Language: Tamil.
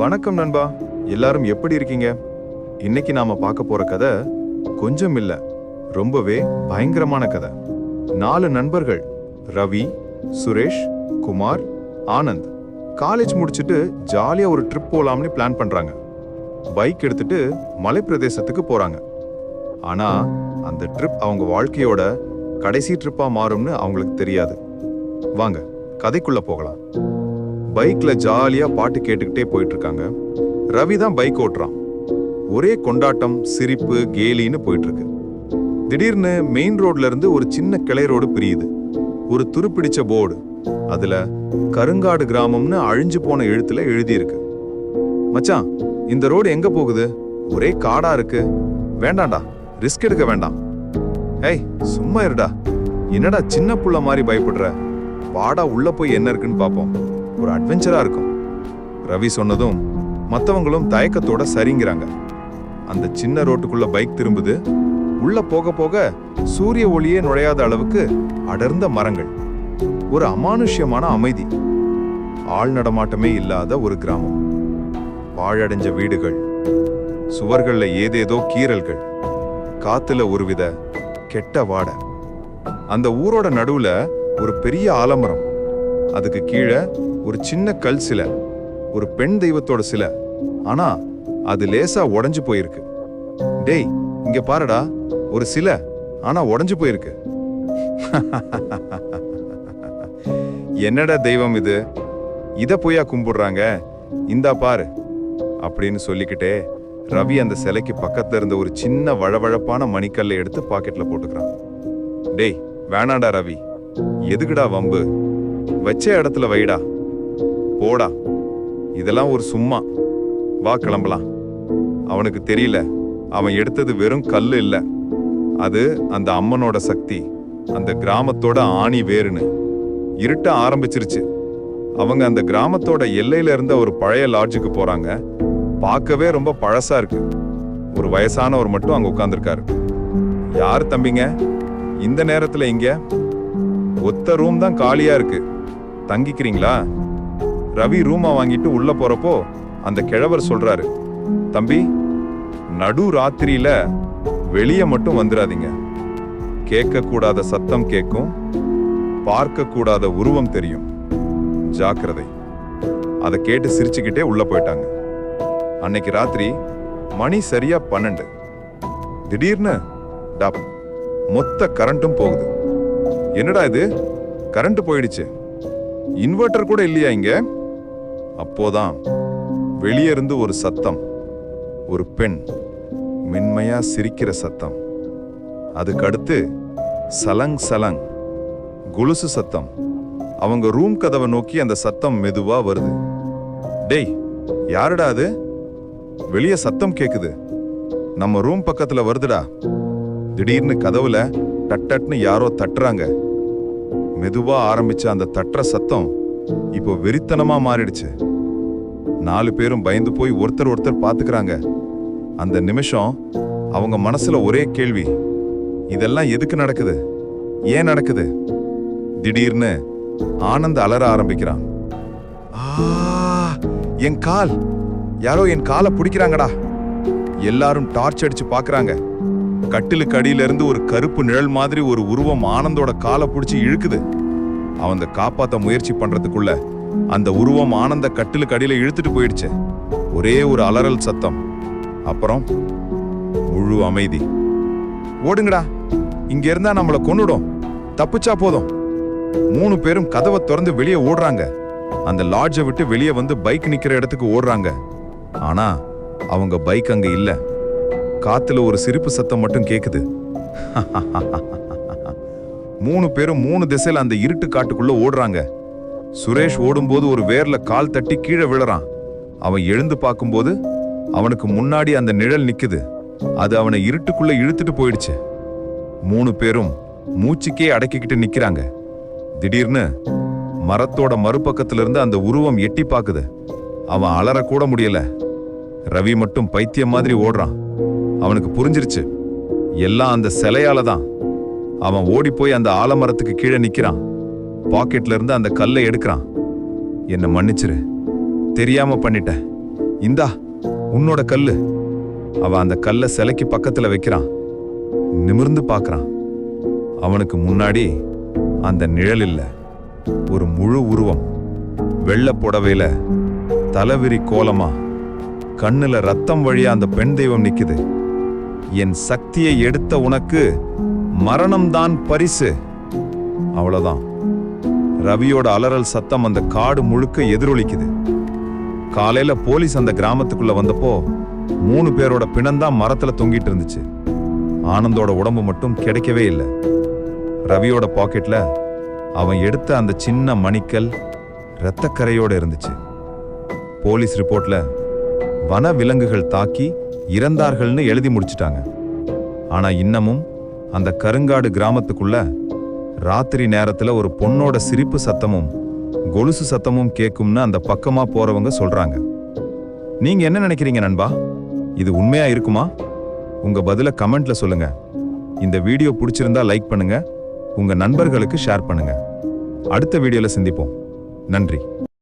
வணக்கம் நண்பா. எல்லாரும் எப்படி இருக்கீங்க? இன்னைக்கு நாம பார்க்க போற கதை கொஞ்சம் இல்ல ரொம்பவே பயங்கரமான கதை. நாலு நண்பர்கள் ரவி சுரேஷ் குமார் ஆனந்த். காலேஜ் முடிச்சுட்டு ஜாலியா ஒரு ட்ரிப் போலாம்னு பிளான் பண்றாங்க. பைக் எடுத்துட்டு மலை பிரதேசத்துக்கு போறாங்க. ஆனா அந்த ட்ரிப் அவங்க வாழ்க்கையோட கடைசி ட்ரிப்பா மாறும்னு அவங்களுக்கு தெரியாது. வாங்க கதைக்குள்ள போகலாம். பைக்ல ஜாலியா பாட்டு கேட்டுக்கிட்டே போயிட்டு இருக்காங்க ரவி தான் பைக் ஓட்டுறான். ஒரே கொண்டாட்டம் சிரிப்பு கேலின்னு போயிட்டு இருக்கு திடீர்னு மெயின் ரோட்ல இருந்து ஒரு சின்ன கிளை ரோடு பிரியுது. ஒரு துருப்பிடிச்ச போர்டு. அதுல கருங்காடு கிராமம்னு அழிஞ்சு போன எழுத்துல எழுதியிருக்கு. மச்சான் இந்த ரோடு எங்க போகுது? ஒரே காடா இருக்கு. வேண்டாம்டா ரிஸ்க் எடுக்க வேண்டாம். ஏய் சும்மா இருடா. என்னடா சின்ன புள்ள மாதிரி பயப்படுற? வாடா உள்ள போய் என்ன இருக்குன்னு பார்ப்போம் ஒரு அட்வென்ச்சரா இருக்கும். ரவி சொன்னதும் மத்தவங்களும் தயக்கத்தோட சரிங்கிறாங்க. அந்த சின்ன ரோட்டுக்குள்ள பைக் திரும்புது. உள்ள போக போக சூரிய ஒளியே நுழையாத அளவுக்கு அடர்ந்த மரங்கள். ஒரு அமானுஷ்யமான அமைதி. ஆள் நடமாட்டமே இல்லாத ஒரு கிராமம். பாழடைஞ்ச வீடுகள். சுவர்கள்ல ஏதேதோ கீறல்கள். காத்துல ஒருவித கெட்ட வாட. அந்த ஊரோட நடுவுல ஒரு பெரிய ஆலமரம். அதுக்கு கீழே ஒரு சின்ன கல் சிலை ஒரு பெண் தெய்வத்தோட சிலை ஆனா அது லேசா உடஞ்சு போயிருக்கு. டேய் இங்க பாருடா ஒரு சிலை ஆனா உடஞ்சு போயிருக்கு. என்னடா தெய்வம் இது? இத போயா கும்பிடுறாங்க? இந்தா பாரு அப்படின்னு சொல்லிக்கிட்டே ரவி அந்த சிலைக்கு பக்கத்துல இருந்த ஒரு சின்ன வழவழப்பான மணிக்கல்லை எடுத்து பாக்கெட்ல போட்டுக்கிறான். டேய் வேணாடா ரவி எதுக்குடா வம்பு? வச்ச இடத்துல வைடா. போடா. இதெல்லாம் ஒரு சும்மா. வா கிளம்பலாம். அவனுக்கு தெரியல. அவன் எடுத்தது வெறும் கல் இல்லை. அது அந்த அம்மனோட சக்தி. அந்த கிராமத்தோட ஆணி வேறுன்னு. இருட்ட ஆரம்பிச்சிருச்சு. அவங்க அந்த கிராமத்தோட எல்லையில இருந்த ஒரு பழைய லாட்ஜுக்கு போறாங்க. பார்க்கவே ரொம்ப பழசா இருக்கு. ஒரு வயசானவர் மட்டும் அங்க உட்காந்துருக்காரு யார் தம்பிங்க? இந்த நேரத்துல இங்க? ஒத்த ரூம் தான் காலியா இருக்கு. தங்கிக்கிறீங்களா? ரவி ரூமை வாங்கிட்டு உள்ள போறப்போ அந்த கிழவர் சொல்றாரு தம்பி நடு ராத்திரியில வெளியே மட்டும் வந்துடாதீங்க கேட்க கூடாத சத்தம் கேட்கும் பார்க்க கூடாத உருவம் தெரியும். ஜாக்கிரதை. அதை கேட்டு சிரிச்சுக்கிட்டே உள்ள போயிட்டாங்க. அன்னைக்கு ராத்திரி மணி சரியா பன்னெண்டு. திடீர்னு டப் மொத்த கரண்ட்டும் போகுது. என்னடா இது? கரண்ட் போயிடுச்சு. இன்வெர்டர் கூட இல்லையா இங்கே? அப்போதான் வெளியே இருந்து ஒரு சத்தம் ஒரு பெண் மென்மையா சிரிக்கிற சத்தம். அதுக்கடுத்து சலங் சலங் குலுசு சத்தம். அவங்க ரூம் கதவை நோக்கி அந்த சத்தம் மெதுவா வருது. டேய் யாருடா அது? வெளியே சத்தம் கேக்குது. நம்ம ரூம் பக்கத்துல வருதுடா. திடீர்னு கதவுல டட்டட்னு யாரோ தட்டுறாங்க. மெதுவா ஆரம்பிச்ச அந்த தட்டுற சத்தம் இப்போ வெறித்தனமா மாறிடுச்சு. நாலு பேரும் பயந்து போய் ஒருத்தர் ஒருத்தர் பாத்துக்கிறாங்க. அந்த நிமிஷம் அவங்க மனசுல ஒரே கேள்வி இதெல்லாம் எதுக்கு நடக்குது? ஏன் நடக்குது? திடீர்னு ஆனந்த் அலற ஆரம்பிக்கிறான். ஆ, என் கால் யாரோ என் காலை பிடிக்கிறாங்கடா. எல்லாரும் டார்ச் அடிச்சு பாக்குறாங்க. கட்டிலுக்கு அடியில இருந்து ஒரு கருப்பு நிழல் மாதிரி ஒரு உருவம் ஆனந்தோட காலை பிடிச்சி இழுக்குது. அவன் காப்பாத்த முயற்சி பண்றதுக்குள்ள அந்த உருவம் ஆனந்த கட்டிலுக்கு அடியில இழுத்துட்டு போயிடுச்சு. ஒரே ஒரு அலறல் சத்தம். அப்புறம் முழு அமைதி. ஓடுங்கடா. இங்க இருந்தா நம்மள கொன்னுடும். தப்பிச்சா போதும். மூணு பேரும் கதவை திறந்து வெளியே ஓடுறாங்க. அந்த லாட்ஜை விட்டு வெளியே வந்து பைக் நிக்கிற இடத்துக்கு ஓடுறாங்க. ஆனா அவங்க பைக் அங்க இல்ல. காத்துல ஒரு சிரிப்பு சத்தம் மட்டும் கேக்குது. மூணு பேரும் மூணு திசையில அந்த இருட்டு காட்டுக்குள்ள ஓடுறாங்க. சுரேஷ் ஓடும்போது ஒரு வேர்ல கால் தட்டி கீழே விழறான். அவன் எழுந்து பார்க்கும்போது அவனுக்கு முன்னாடி அந்த நிழல் நிக்குது. அது அவனை இருட்டுக்குள்ள இழுத்துட்டு போயிடுச்சு. மூணு பேரும் மூச்சுக்கே அடக்கிக்கிட்டு நிக்கிறாங்க. திடீர்னு மரத்தோட மறுபக்கத்துல இருந்து அந்த உருவம் எட்டி பாக்குது அவன் அலறக்கூட முடியல. ரவி மட்டும் பைத்தியம் மாதிரி ஓடுறான். அவனுக்கு புரிஞ்சிருச்சு. எல்லாம் அந்த சிலையால தான். அவன் ஓடி போய் அந்த ஆலமரத்துக்கு கீழே நிக்கிறான். பாக்கெட்ல இருந்து அந்த கல்லை எடுக்கிறான். என்ன மன்னிச்சிரு. தெரியாம பண்ணிட்டேன் இந்தா உன்னோட கல்லு. அவ அந்த கல்லை சிலைக்கு பக்கத்துல வைக்கிறான். நிமிர்ந்து பார்க்கறான். அவனுக்கு முன்னாடி அந்த நிழல் இல்ல. ஒரு முழு உருவம். வெள்ளை புடவையில தலைவிரி கோலமா கண்ணுல ரத்தம் வழியா அந்த பெண் தெய்வம் நிக்குது. என் சக்தியை எடுத்த உனக்கு மரணம்தான் பரிசு. அவ்வளவுதான். ரவியோட அலறல் சத்தம் அந்த காடு முழுக்க எதிரொலிக்குது. காலையில போலீஸ் அந்த கிராமத்துக்குள்ள வந்தப்போ மூணு பேரோட பிணந்தான் மரத்துல தொங்கிட்டு இருந்துச்சு. ஆனந்தோட உடம்பு மட்டும் கிடைக்கவே இல்லை. ரவியோட பாக்கெட்ல அவன் எடுத்த அந்த சின்ன மணிக்கல் இரத்தக்கரையோட இருந்துச்சு. போலீஸ் ரிப்போர்ட்ல வன விலங்குகள் தாக்கி இறந்தார்கள்னு எழுதி முடிச்சிட்டாங்க. ஆனா இன்னமும் அந்த கருங்காடு கிராமத்துக்குள்ள ராத்திரி நேரத்துல ஒரு பொண்ணோட சிரிப்பு சத்தமும் கொலுசு சத்தமும் கேட்கும்னு அந்த பக்கமா போறவங்க சொல்றாங்க. நீங்க என்ன நினைக்கிறீங்க நண்பா? இது உண்மையா இருக்குமா? உங்க பதில கமெண்ட்ல சொல்லுங்க. இந்த வீடியோ பிடிச்சிருந்தா லைக் பண்ணுங்க. உங்க நண்பர்களுக்கு ஷேர் பண்ணுங்க. அடுத்த வீடியோல சந்திப்போம். நன்றி.